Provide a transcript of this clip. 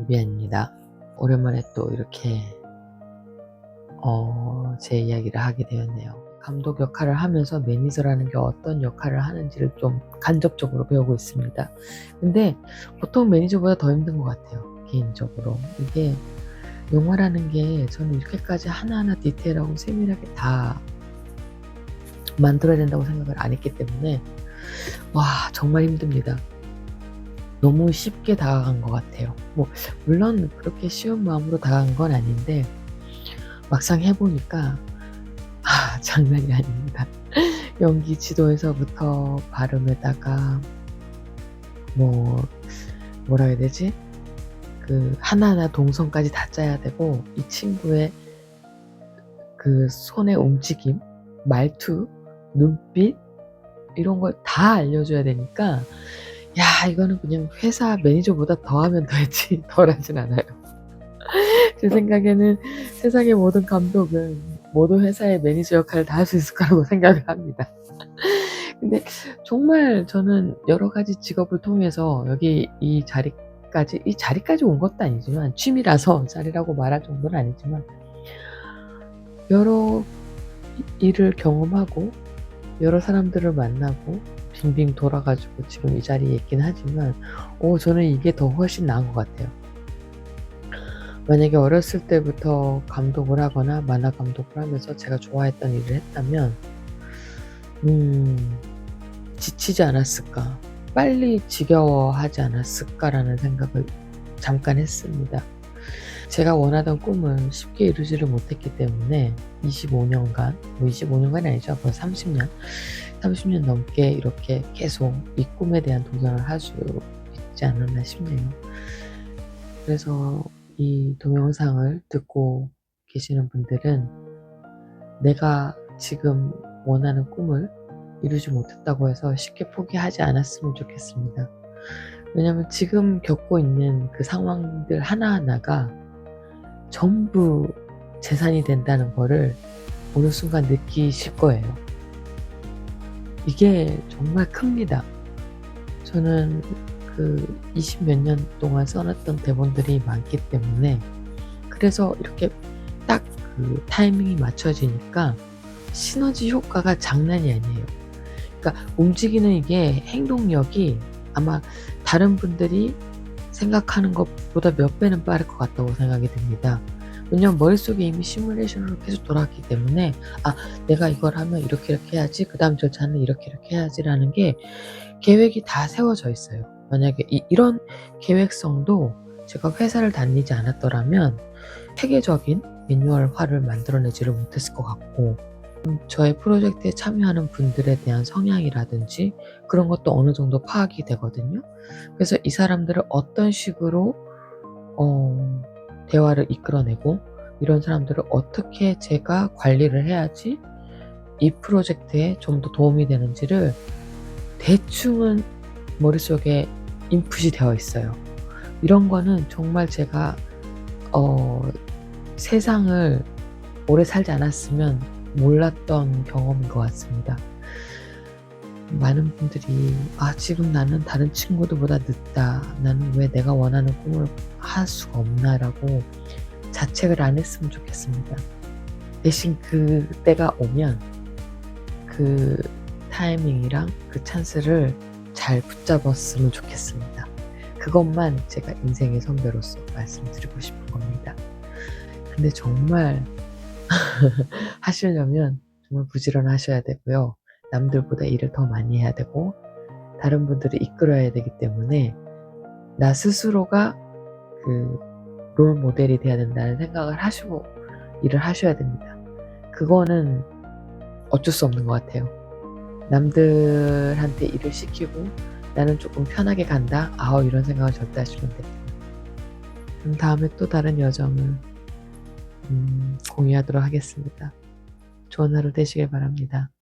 유비안입니다. 오랜만에 또 이렇게 어, 제 이야기를 하게 되었네요. 감독 역할을 하면서 매니저라는 게 어떤 역할을 하는지를 좀 간접적으로 배우고 있습니다. 근데 보통 매니저보다 더 힘든 것 같아요. 개인적으로. 이게 영화라는 게 저는 이렇게까지 하나하나 디테일하고 세밀하게 다 만들어야 된다고 생각을 안 했기 때문에 와 정말 힘듭니다. 너무 쉽게 다가간 것 같아요. 뭐 물론 그렇게 쉬운 마음으로 다가간 건 아닌데 막상 해보니까 아 장난이 아닙니다. 연기 지도에서부터 발음에다가 뭐 뭐라 해야 되지? 그 하나하나 동선까지 다 짜야 되고 이 친구의 그 손의 움직임, 말투, 눈빛 이런 걸 다 알려줘야 되니까 야 이거는 그냥 회사 매니저보다 더하면 더했지 덜하진 않아요. 제 생각에는 세상의 모든 감독은 모든 회사의 매니저 역할을 다 할 수 있을 거라고 생각을 합니다. 근데 정말 저는 여러 가지 직업을 통해서 여기 이 자리까지 이 자리까지 온 것도 아니지만 취미라서 자리라고 말할 정도는 아니지만 여러 일을 경험하고 여러 사람들을 만나고 빙빙 돌아가지고 지금 이 자리에 있긴 하지만 오 저는 이게 더 훨씬 나은 것 같아요. 만약에 어렸을 때부터 감독을 하거나 만화 감독을 하면서 제가 좋아했던 일을 했다면 음 지치지 않았을까 빨리 지겨워하지 않았을까라는 생각을 잠깐 했습니다. 제가 원하던 꿈을 쉽게 이루지를 못했기 때문에 25년간, 뭐 25년간이 아니죠. 거의 30년, 30년 넘게 이렇게 계속 이 꿈에 대한 도전을 할수 있지 않았나 싶네요. 그래서 이 동영상을 듣고 계시는 분들은 내가 지금 원하는 꿈을 이루지 못했다고 해서 쉽게 포기하지 않았으면 좋겠습니다. 왜냐면 지금 겪고 있는 그 상황들 하나하나가 전부 재산이 된다는 거를 어느 순간 느끼실 거예요. 이게 정말 큽니다. 저는 그 20 몇 년 동안 써놨던 대본들이 많기 때문에 그래서 이렇게 딱 그 타이밍이 맞춰지니까 시너지 효과가 장난이 아니에요. 그러니까 움직이는 이게 행동력이 아마 다른 분들이 생각하는 것보다 몇 배는 빠를 것 같다고 생각이 듭니다. 왜냐면 머릿속에 이미 시뮬레이션으로 계속 돌아왔기 때문에 아 내가 이걸 하면 이렇게 이렇게 해야지 그 다음 절차는 이렇게 이렇게 해야지라는 게 계획이 다 세워져 있어요. 만약에 이, 이런 계획성도 제가 회사를 다니지 않았더라면 체계적인 매뉴얼화를 만들어내지를 못했을 것 같고 음, 저의 프로젝트에 참여하는 분들에 대한 성향이라든지 그런 것도 어느 정도 파악이 되거든요. 그래서 이 사람들을 어떤 식으로 어, 대화를 이끌어내고 이런 사람들을 어떻게 제가 관리를 해야지 이 프로젝트에 좀 더 도움이 되는지를 대충은 머릿속에 인풋이 되어 있어요. 이런 거는 정말 제가 어, 세상을 오래 살지 않았으면 몰랐던 경험인 것 같습니다. 많은 분들이 아 지금 나는 다른 친구들보다 늦다. 나는 왜 내가 원하는 꿈을 할 수가 없나라고 자책을 안 했으면 좋겠습니다. 대신 그 때가 오면 그 타이밍이랑 그 찬스를 잘 붙잡았으면 좋겠습니다. 그것만 제가 인생의 선배로서 말씀드리고 싶은 겁니다. 근데 정말 하시려면 정말 부지런하셔야 되고요. 남들보다 일을 더 많이 해야 되고 다른 분들을 이끌어야 되기 때문에 나 스스로가 그 롤 모델이 돼야 된다는 생각을 하시고 일을 하셔야 됩니다. 그거는 어쩔 수 없는 것 같아요. 남들한테 일을 시키고 나는 조금 편하게 간다. 아우 이런 생각을 절대 하시면 됩니다. 그럼 다음에 또 다른 여정을 음, 공유하도록 하겠습니다. 좋은 하루 되시길 바랍니다.